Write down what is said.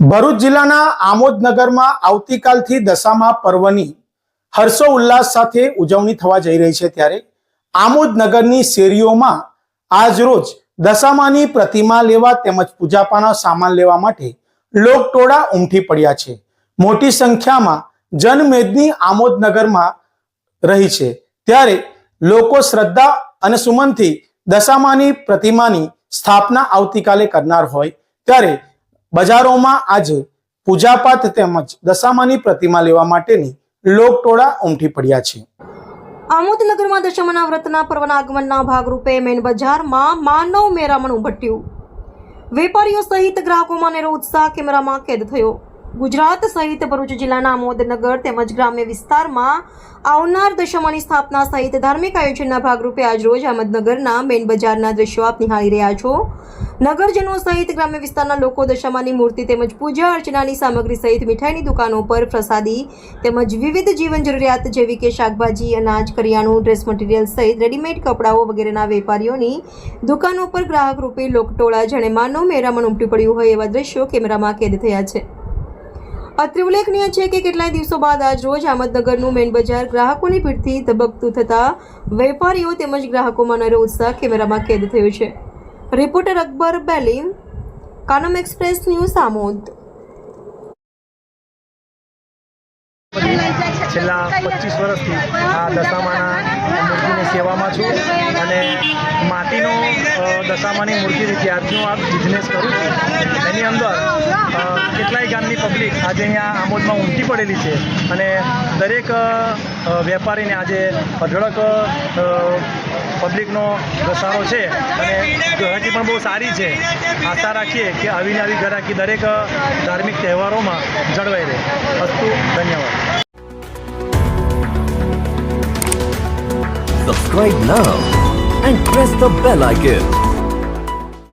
ભરૂચ જિલ્લાના આમોદનગરમાં આવતીકાલથી દશામા પર્વની હર્ષો ઉલ્લાસ સાથે ઉજવણી થવા જઈ રહી છે ત્યારે આમોદનગરની શેરીઓમાં આજરોજ દશામાની પ્રતિમા લેવા તેમજ પૂજાપાનો સામાન લેવા માટે લોકટોળા ઉમટી પડ્યા છે. મોટી સંખ્યામાં જનમેદની આમોદનગરમાં રહી છે. ત્યારે લોકો શ્રદ્ધા અને સુમનથી દશામાની પ્રતિમાની સ્થાપના આવતીકાલે કરનાર હોય. ત્યારે બજારોમાં આજે પૂજાપાઠ તેમજ દશામાની પ્રતિમા લેવા માટેની લોકટોળા ઉમટી પડ્યા છે. આમોદનગરમાં દશામાના વ્રતના પર્વના આગમનના ભાગરૂપે મેન બજારમાં માનવ મેરામણ ઉભટ્યું વેપારીઓ સહિત ગ્રાહકોમાં નેરો ઉત્સાહ કેમેરામાં કેદ થયો. ગુજરાત સહિત ભરૂચ જિલ્લાના આમોદનગર તેમજ ગ્રામ્ય વિસ્તારમાં આવનાર દશમાની સ્થાપના સહિત ધાર્મિક આયોજનના ભાગરૂપે આજરોજ અહમદનગરના મેન બજારના દ્રશ્યો આપ નિહાળી રહ્યા છો. નગરજનો સહિત ગ્રામ્ય વિસ્તારના લોકો દશામાની મૂર્તિ તેમજ પૂજા અર્ચનાની સામગ્રી સહિત મીઠાઈની દુકાનો પર પ્રસાદી તેમજ વિવિધ જીવન જરૂરિયાત જેવી કે શાકભાજી, અનાજ, કરિયાણું, ડ્રેસ મટીરિયલ સહિત રેડીમેડ કપડાઓ વગેરેના વેપારીઓની દુકાનો પર ગ્રાહક રૂપે લોકટોળા, જાણે માનવ મેરામણ ઉમટી પડ્યું હોય એવા દ્રશ્યો કેમેરામાં કેદ થયા છે. અત્રે ઉલ્લેખનીય છે કે કેટલાય દિવસો બાદ આજ રોજ અહમદનગરનું મેન બજાર ગ્રાહકોની ભીડથી ધબકતું થતા વેપારીઓ તેમજ ગ્રાહકોમાં નરો ઉત્સાહ કેમેરામાં કેદ થયો છે. Reporter Akbar Belim, Kanam express news Amod છેલ્લા પચીસ વર્ષથી આ દશામાના મૂર્તિની સેવામાં છું અને માટીનો દશામાની મૂર્તિ ત્યારથી હું આ બિઝનેસ કરું છું. એની અંદર કેટલાય ગામની પબ્લિક આજે અહીંયા આમોદમાં ઉમટી પડેલી છે અને દરેક વેપારીને આજે અઢળક પબ્લિકનો ઘસારો છે અને ગ્રાહકી પણ બહુ સારી છે. આશા રાખીએ કે આવીને આવી ગ્રાહકી દરેક ધાર્મિક તહેવારોમાં જળવાઈ રહે. અસ્તુ, ધન્યવાદ. Subscribe now and press the bell icon.